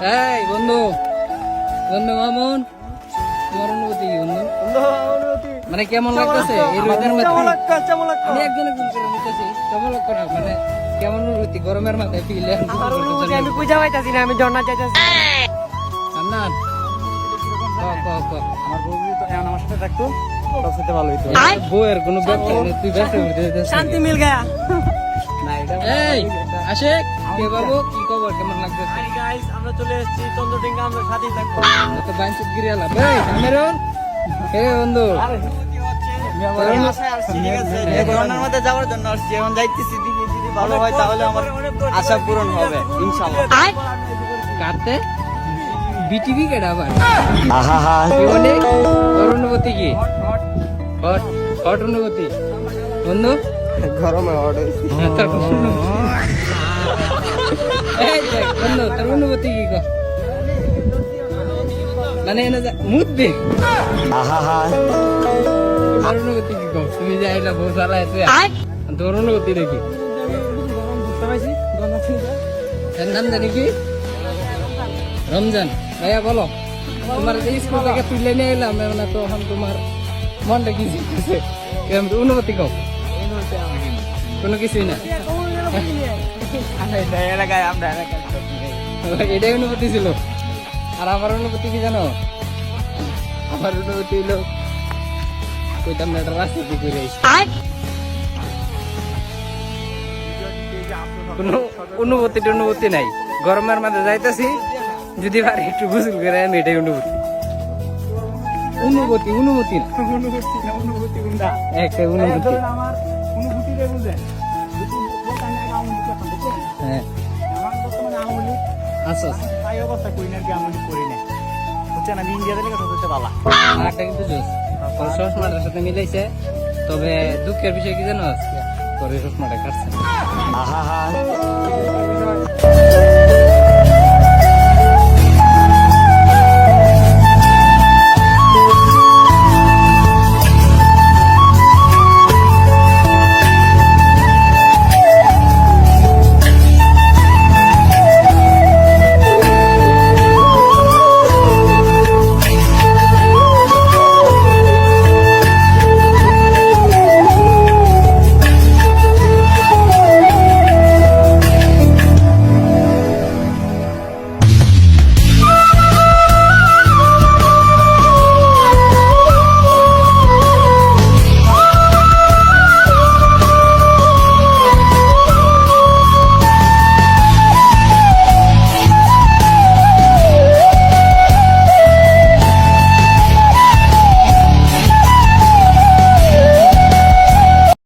এই বন্ধু। বন্ধু মামুন তোমার অনুভূতি কি বন্ধু? মানে কেমন লাগতেছে? এই রোদের মধ্যে? আমি একজনে ফোন করে নিতেছি কেমন করে মানে কেমন অনুভূতি? গরমের মাথায় ফিলে আমি বুঝা পাইতাছি না আমি ঝর্ণা ক ক আমার বউ তো এখন আমার সাথে থাকতো সব সাথে ভালো হইতো। বউয়ের কোনো নেই তুই যেতেছিস শান্তি মিল গয়া। না এই আশেক কে বাবু কি খবর? কেমন লাগতেছে গাইস আমরা চলে এসেছি চন্দ্রডিঙ্গা আমরা সাথেই থাকব। তো বাইনসিত গিরিয়ালা। ভাই আমেরন হে বন্ধু। মধ্যে যাওয়ার জন্য আসছি। এখন যাইতেছি দিদি যদি ভালো হয় তাহলে আমার আশা পূরণ হবে ইনশাআল্লাহ। কাটতে বিটিভি কেডা আবার? কি বলে তোর অনুভূতি কি? Hot hot. অনুভূতি বন্ধু? গরমে অর্ডার হ্যাঁ, তোর অনুভূতি। তোর কি কর মানে এনে যা মুদ দে অনুভূতি কি কর তুমি যে আইলা বউ চালায় তুই তোর অনুভূতি দেখি। নাম জানি কি? রমজান। ভাইয়া বলো। তোমার যে স্কুল থেকে তুলে নিয়ে এলাম মানে তখন তোমার মনটা কি তো অনুভূতি কও কোনো কিছুই না। এলাকায় আমরা এটাই অনুভূতি ছিল। আর আমার অনুভূতি কি জানো? আমার অনুভূতি হলো কইতাম না রাস্তা দিয়ে ঘুরে কোনো অনুভূতি অনুভূতি নাই। গরমের মাঝে যাইতেছি যদি পারি একটু গোসল করে আমি এটাই অনুভূতি। অনুভূতি অনুভূতি অনুভূতি না অনুভূতি কোনটা একটা অনুভূতি। আমার বুঝেন হ্যাঁ। আমার বর্তমানে আমলি আচ্ছা তাই অবস্থা করি না কি আমলি করি না। বুঝছেন আমি ইন্ডিয়াতে লেগে সবচেয়ে ভালো আরেকটা কিন্তু জোস। চশমাটার সাথে মিলাইছে তবে দুঃখের বিষয় কি জানো পরে চশমাটা কাটছে